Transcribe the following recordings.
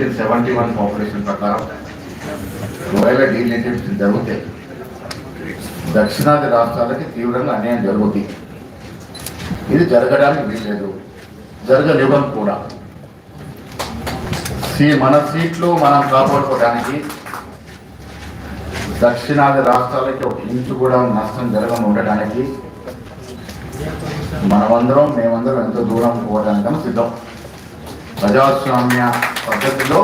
Nineteen seventy one population ప్రకారం ఒకవేళ delimitation జరిగితే దక్షిణాది రాష్ట్రాలకి తీవ్రంగా అన్యాయం జరుగుతుంది ఇది జరగడానికి వీల్లేదు. జరగనివ్వం కూడా. సీ మన సీట్లు మనం కాపాడుకోవడానికి దక్షిణాది రాష్ట్రాలకి ఒక ఇంచు కూడా నష్టం జరగకుండా ఉండడానికి మనమందరం మేమందరం ఎంత దూరం పోవడానికన్నా సిద్ధం. ప్రజాస్వామ్య పద్ధతిలో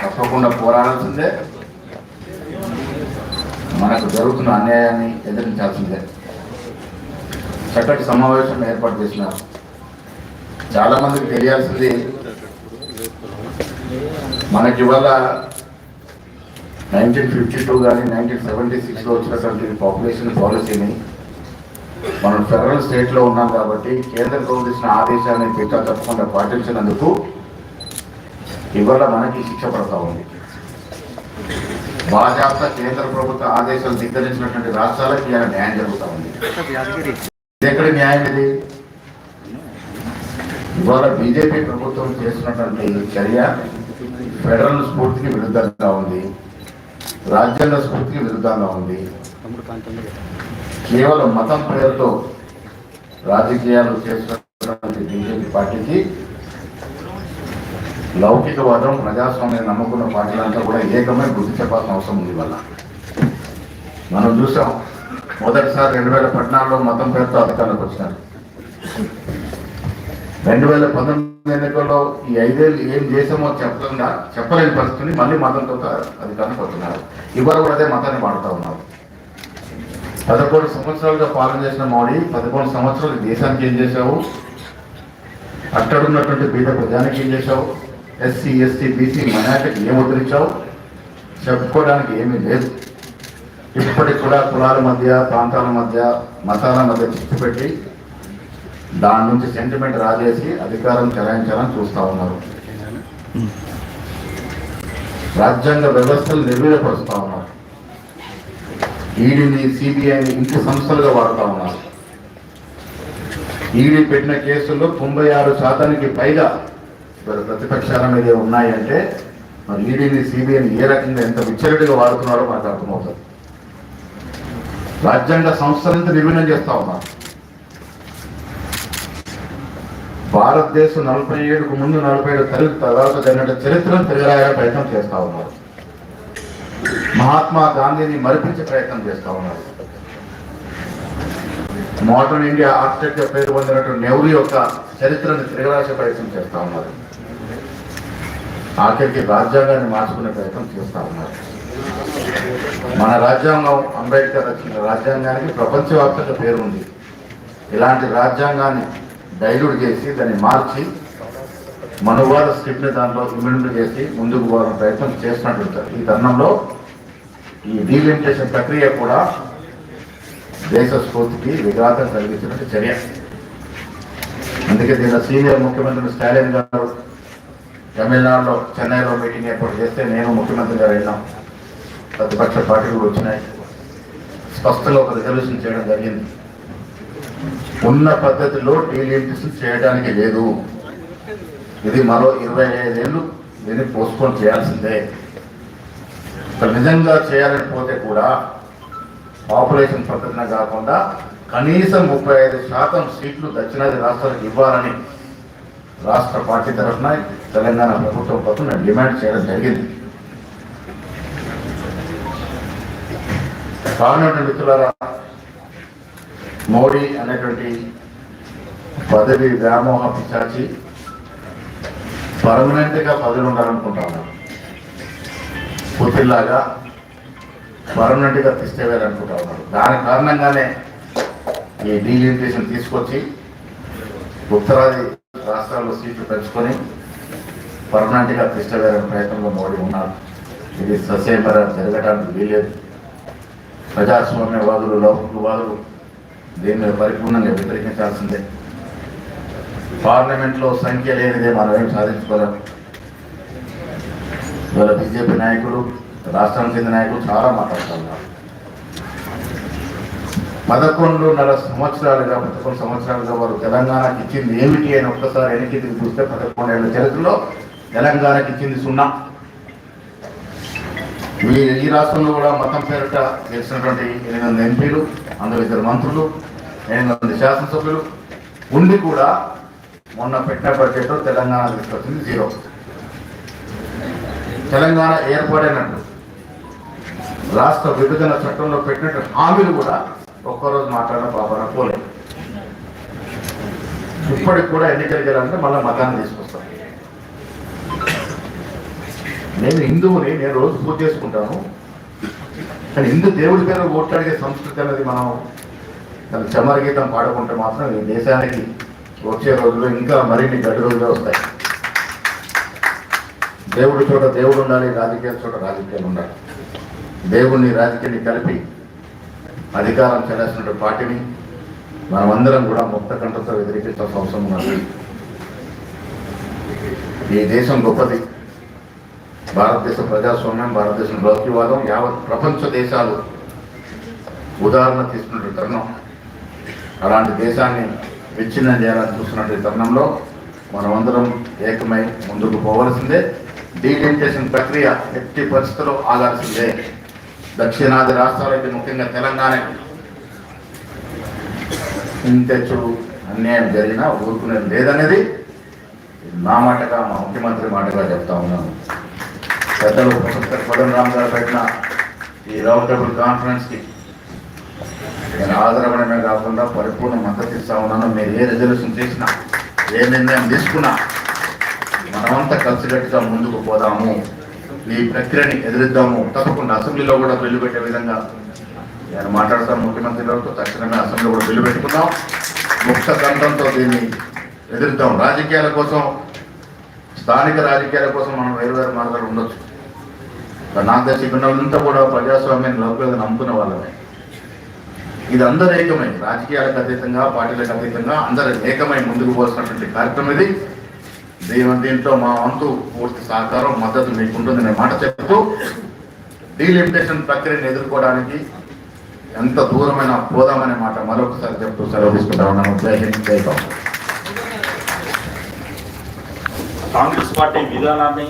తప్పకుండా పోరాడాల్సిందే. మనకు జరుగుతున్న అన్యాయాన్ని ఎదిరించాల్సిందే. చక్కటి సమావేశం ఏర్పాటు చేసినారు. చాలా మందికి తెలియాల్సింది మనకి ఇవాళ నైన్టీన్ ఫిఫ్టీ టూ కానీ నైన్టీన్ సెవెంటీ సిక్స్లో వచ్చినటువంటి పాపులేషన్ పాలసీని మనం ఫెడరల్ స్టేట్లో ఉన్నాం కాబట్టి కేంద్ర ప్రభుత్వం ఇచ్చిన ఆదేశాన్ని పెట్టా తప్పకుండా పాటించినందుకు ఇవాళ మనకి శిక్ష పడతా ఉంది. బాజాప్త కేంద్ర ప్రభుత్వ ఆదేశాలు ధిక్కరించినటువంటి రాష్ట్రాలకు ఇలా న్యాయం జరుగుతూ ఉంది. ఇది ఎక్కడ న్యాయం ఇది? ఇవాళ బీజేపీ ప్రభుత్వం చేస్తున్నటువంటి చర్య ఫెడరల్ స్ఫూర్తికి విరుద్ధంగా ఉంది. రాజ్యాంగ స్ఫూర్తికి విరుద్ధంగా ఉంది. కేవలం మతం పేరుతో రాజకీయాలు చేస్తున్నటువంటి బీజేపీ పార్టీకి లౌకికవాదం ప్రజాస్వామ్యం నమ్ముకున్న పార్టీలంతా కూడా ఏకమై గుర్తు చెప్పాల్సిన అవసరం ఉంది వల్ల మనం చూసాం మొదటిసారి రెండు వేల పద్నాలుగులో మతం పేరుతో అధికారులకు వచ్చినారు. రెండు వేల పంతొమ్మిది ఎన్నికల్లో ఈ ఐదేళ్ళు ఏం చేసామో చెప్పకుండా చెప్పలేని పరిస్థితిని మళ్ళీ మతంతో అధికారానికి వస్తున్నారు. ఇవాళ కూడా అదే మతాన్ని వాడుతూ ఉన్నారు. పదకొండు సంవత్సరాలుగా పాలన చేసిన మోడీ పదకొండు సంవత్సరాలు దేశానికి ఏం చేశావు? అక్కడున్నటువంటి బీద ప్రజానికి ఏం చేశావు? ఎస్సీ ఎస్టీ బీసీ మైనార్టీకి ఏం ఉద్ధరించావు? చెప్పుకోవడానికి ఏమీ లేదు. ఇప్పటికి కూడా కులాల మధ్య ప్రాంతాల మధ్య మతాల మధ్య చిచ్చు పెట్టి దాని నుంచి సెంటిమెంట్ రాజేసి అధికారం చెలాయించాలని చూస్తా ఉన్నారు. రాజ్యాంగ వ్యవస్థలు నిర్వీర్యపరుస్తూ ఉన్నారు. ఈడీని సిబిఐని ఇంటి సంస్థలుగా వాడుతా ఉన్నారు. ఈడీ పెట్టిన కేసుల్లో తొంభై ఆరు శాతానికి పైగా మరి ప్రతిపక్షాల మీద ఉన్నాయంటే మరి ఈడీని సిబిఐని ఏ రకంగా ఎంత విచ్చలటిగా వాడుతున్నారో మనకు అర్థమవుతుంది. రాజ్యాంగ సంస్థలంతా నిర్వీర్యం చేస్తా ఉన్నారు. భారతదేశం నలభై ఏడుకు ముందు నలభై ఏడు తరగతి తర్వాత జరిగిన చరిత్రను తిరగరాయే ప్రయత్నం చేస్తూ ఉన్నారు. మహాత్మా గాంధీని మరిపించే ప్రయత్నం చేస్తా ఉన్నారు. మోడర్న్ ఇండియా ఆర్కిటెక్ట్ పేరు పొందినటువంటి నెహ్రూ యొక్క చరిత్రను తిరగరాసే ప్రయత్నం చేస్తా ఉన్నారు. ఆఖరికి రాజ్యాంగాన్ని మార్చుకునే ప్రయత్నం చేస్తా ఉన్నారు. మన రాజ్యాంగం అంబేద్కర్ రచించిన రాజ్యాంగానికి ప్రపంచవ్యాప్తంగా పేరు ఉంది. ఇలాంటి రాజ్యాంగాన్ని డైల్యూట్ చేసి దాన్ని మార్చి మనువాద స్క్రిప్ట్ని దాంట్లో ఇంప్లిమెంట్ చేసి ముందుకు పోవాలని ప్రయత్నం చేస్తున్నట్టు ఈ తరుణంలో ఈ డీలిమిటేషన్ ప్రక్రియ కూడా దేశ స్ఫూర్తికి విఘాతం కలిగించినట్టు చర్య. అందుకే దీనిలో సీనియర్ ముఖ్యమంత్రి స్టాలిన్ గారు తమిళనాడులో చెన్నైలో మీటింగ్ ఏర్పాటు చేస్తే నేను ముఖ్యమంత్రి గారు వెళ్ళాం. ప్రతిపక్ష పార్టీలు వచ్చినాయి. స్పష్టంగా ఒక రిజల్యూషన్ చేయడం జరిగింది. ఉన్న పద్ధతిలో డీలిమిటేషన్ చేయడానికి లేదు. ఇది మరో ఇరవై ఐదేళ్ళు దీన్ని పోస్ట్పోన్ చేయాల్సిందే. అసలు నిజంగా చేయాలని పోతే కూడా పాపులేషన్ పద్ధతిన కాకుండా కనీసం ముప్పై ఐదు శాతం సీట్లు దక్షిణాది రాష్ట్రాలకు ఇవ్వాలని రాష్ట్ర పార్టీ తరఫున తెలంగాణ ప్రభుత్వం తరఫున డిమాండ్ చేయడం జరిగింది. కావున మిత్రులారా మోడీ అనేటువంటి పదవి వ్యామోహ పిశాచి పర్మనెంట్గా పదవి ఉండాలనుకుంటా ఉన్నాను పుత్రిలాగా పర్మనెంట్గా తీసుకెళ్ళాలనుకుంటా దాని కారణంగానే ఈ డీలిమిటేషన్ తీసుకొచ్చి ఉత్తరాది రాష్ట్రాల్లో సీట్లు పెంచుకొని పర్మనెంట్గా గా ప్రయత్నంలో మోడీ ఉన్నారు. ఇది ససేమర జరగడానికి వీలేదు ప్రజాస్వామ్యవాదులు లౌకికవాదులు దీన్ని పరిపూర్ణంగా వ్యతిరేకించాల్సిందే. పార్లమెంట్లో సంఖ్య లేనిదే మనం ఏం ఇవాళ బీజేపీ నాయకులు రాష్ట్రానికి చెందిన నాయకులు చాలా మాట్లాడుతున్నారు. పదకొండున్నర సంవత్సరాలుగా పదకొండు సంవత్సరాలుగా వారు తెలంగాణకి ఇచ్చింది ఏమిటి అని ఒక్కసారి వెనక్కి తిరిగి చూస్తే పదకొండేళ్ళ చరిత్రలో తెలంగాణకి ఇచ్చింది సున్నా. మీ ఈ రాష్ట్రంలో కూడా మతం పేరిట గెలిచినటువంటి ఎనిమిది మంది ఎంపీలు అందులో ఇద్దరు మంత్రులు ఎనిమిది మంది శాసనసభ్యులు ఉండి కూడా మొన్న పెట్టిన బడ్జెట్లో తెలంగాణ తీసుకొచ్చింది జీరో తెలంగాణ ఏర్పడినట్టు రాష్ట్ర విభజన చట్టంలో పెట్టినట్టు హామీలు కూడా ఒక్కరోజు మాట్లాడిన పాపన పోలేదు ఇప్పటికి కూడా ఎన్నికలు గెలాలంటే మళ్ళీ మతాన్ని తీసుకొస్తాను నేను హిందువుని నేను రోజు పూజ చేసుకుంటాను. కానీ హిందూ దేవుడి పేరు ఓట్లాడిగే సంస్కృతి అనేది మనం దాని చమర గీతం పాడుకుంటే మాత్రం ఈ దేశానికి వచ్చే రోజులు ఇంకా మరిన్ని గడ్డి రోజులే వస్తాయి. దేవుడి చోట దేవుడు ఉండాలి రాజకీయాల చోట రాజకీయాలు ఉండాలి. దేవుణ్ణి రాజకీయాన్ని కలిపి అధికారం చేసినటువంటి పార్టీని మనమందరం కూడా ముక్త కంఠతో వ్యతిరేకించాల్సిన అవసరం ఉన్నది. ఈ దేశం గొప్పది. భారతదేశ ప్రజాస్వామ్యం భారతదేశం లౌక్యవాదం యావత్ ప్రపంచ దేశాలు ఉదాహరణ తీసుకున్న తరుణం. అలాంటి దేశాన్ని విచ్ఛిన్నం చేయాలని చూస్తున్నటువంటి తరుణంలో మనమందరం ఏకమై ముందుకు పోవలసిందే. డీలిమిటేషన్ ప్రక్రియ ఎట్టి పరిస్థితుల్లో ఆగాల్సిందే దక్షిణాది రాష్ట్రాలకి ముఖ్యంగా తెలంగాణకి. ఇంతెచ్చు అన్యాయం జరిగినా ఊరుకునేది లేదనేది నా మాటగా మా ముఖ్యమంత్రి మాటగా చెప్తా ఉన్నాను. పెద్దలు ప్రొఫెసర్ పదం రామ్ గారు పెట్టిన ఈ రౌండ్ టేబుల్ కాన్ఫరెన్స్కి నేను ఆదరవడమే కాకుండా పరిపూర్ణ మద్దతు ఇస్తా ఉన్నాను. మీరు ఏ రిజల్యూషన్ చేసినా ఏ నిర్ణయం తీసుకున్నా మనమంతా కలిసికట్టుగా ముందుకు పోదాము. ఈ ప్రక్రియని ఎదురిద్దాము. తప్పకుండా అసెంబ్లీలో కూడా బిల్లు పెట్టే విధంగా నేను మాట్లాడతాను ముఖ్యమంత్రి గారితో. తక్షణమే అసెంబ్లీ కూడా బిల్లు పెట్టుకుందాం. ముక్త దండంతో దీన్ని ఎదురుద్దాం. రాజకీయాల కోసం స్థానిక రాజకీయాల కోసం మనం వేరు వేరు మార్గాలు ఉండొచ్చు. నాకు తెలిసి వాళ్ళంతా కూడా ప్రజాస్వామ్యాన్ని లోపల నమ్ముకున్న వాళ్ళమే. ఇది అందరు ఏకమై రాజకీయాలకు అతీతంగా పార్టీలకు అతీతంగా అందరూ ఏకమై ముందుకు పోసినటువంటి కార్యక్రమం ఇది. దేవుని దీంట్లో మా వంతు పూర్తి సహకారం మద్దతు మీకు ఉంటుందనే మాట చెప్తూ డీలిమిటేషన్ ప్రక్రియను ఎదుర్కోవడానికి ఎంత దూరమైన పోదామనే మాట మరొకసారి చెప్తూ సెలవు తీసుకుంటా ఉన్నాము జై హింద్ జై కాంగ్రెస్ పార్టీ విధానాన్ని